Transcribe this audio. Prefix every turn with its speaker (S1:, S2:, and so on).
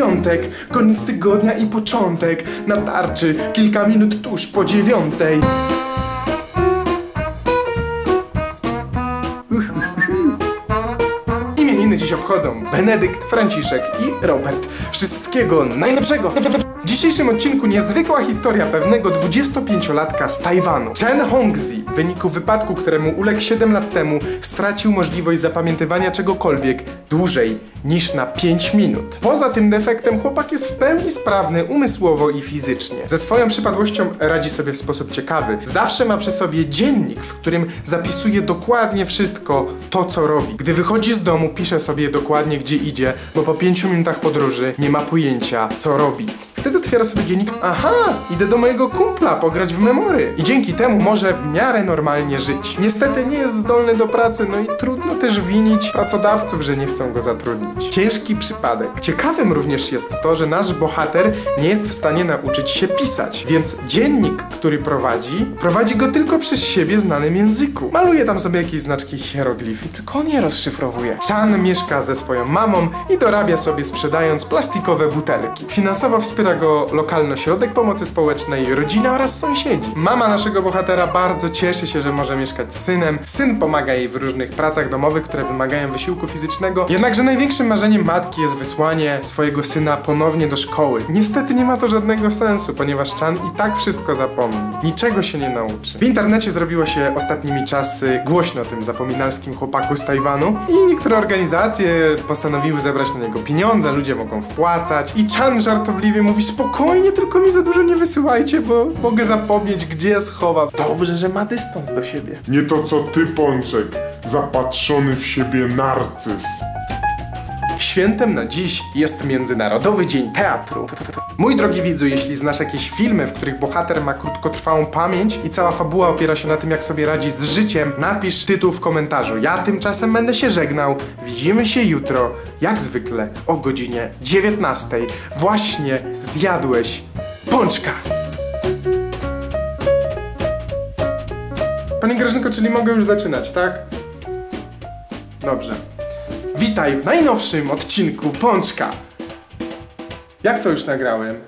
S1: piątek, koniec tygodnia i początek. Na tarczy, kilka minut tuż po dziewiątej. Imieniny dziś obchodzą Benedykt, Franciszek i Robert. Wszystkiego najlepszego! Dzisiejszym odcinku niezwykła historia pewnego 25-latka z Tajwanu. Chen Hongzi w wyniku wypadku, któremu uległ 7 lat temu, stracił możliwość zapamiętywania czegokolwiek dłużej niż na 5 minut. Poza tym defektem chłopak jest w pełni sprawny umysłowo i fizycznie. Ze swoją przypadłością radzi sobie w sposób ciekawy. Zawsze ma przy sobie dziennik, w którym zapisuje dokładnie wszystko to, co robi. Gdy wychodzi z domu, pisze sobie dokładnie, gdzie idzie, bo po 5 minutach podróży nie ma pojęcia, co robi. Wtedy otwiera sobie dziennik, aha, idę do mojego kumpla pograć w memory. I dzięki temu może w miarę normalnie żyć. Niestety nie jest zdolny do pracy, no i trudno też winić pracodawców, że nie chcą go zatrudnić. Ciężki przypadek. Ciekawym również jest to, że nasz bohater nie jest w stanie nauczyć się pisać, więc dziennik, który prowadzi, prowadzi go tylko przez siebie znanym języku. Maluje tam sobie jakieś znaczki hieroglifi, tylko on je rozszyfrowuje. Chan mieszka ze swoją mamą i dorabia sobie sprzedając plastikowe butelki. Finansowo wspiera go lokalny ośrodek pomocy społecznej, rodzina oraz sąsiedzi. Mama naszego bohatera bardzo cieszy się, że może mieszkać z synem. Syn pomaga jej w różnych pracach domowych, które wymagają wysiłku fizycznego. Jednakże największym marzeniem matki jest wysłanie swojego syna ponownie do szkoły. Niestety nie ma to żadnego sensu, ponieważ Chan i tak wszystko zapomni. Niczego się nie nauczy. W internecie zrobiło się ostatnimi czasy głośno o tym zapominalskim chłopaku z Tajwanu i niektóre organizacje postanowiły zebrać na niego pieniądze, ludzie mogą wpłacać i Chan żartobliwie mówi spokojnie, tylko mi za dużo nie wysyłajcie, bo mogę zapomnieć, gdzie je schowam. Dobrze, że ma dystans do siebie.
S2: Nie to co ty, Pączek, zapatrzony w siebie narcyz.
S1: Świętem na dziś jest Międzynarodowy Dzień Teatru. Mój drogi widzu, jeśli znasz jakieś filmy, w których bohater ma krótkotrwałą pamięć i cała fabuła opiera się na tym, jak sobie radzi z życiem, napisz tytuł w komentarzu. Ja tymczasem będę się żegnał. Widzimy się jutro, jak zwykle, o godzinie 19. Właśnie zjadłeś pączka. Pani Grażynko, czyli mogę już zaczynać, tak? Dobrze. Witaj w najnowszym odcinku Pączka. Jak to już nagrałem?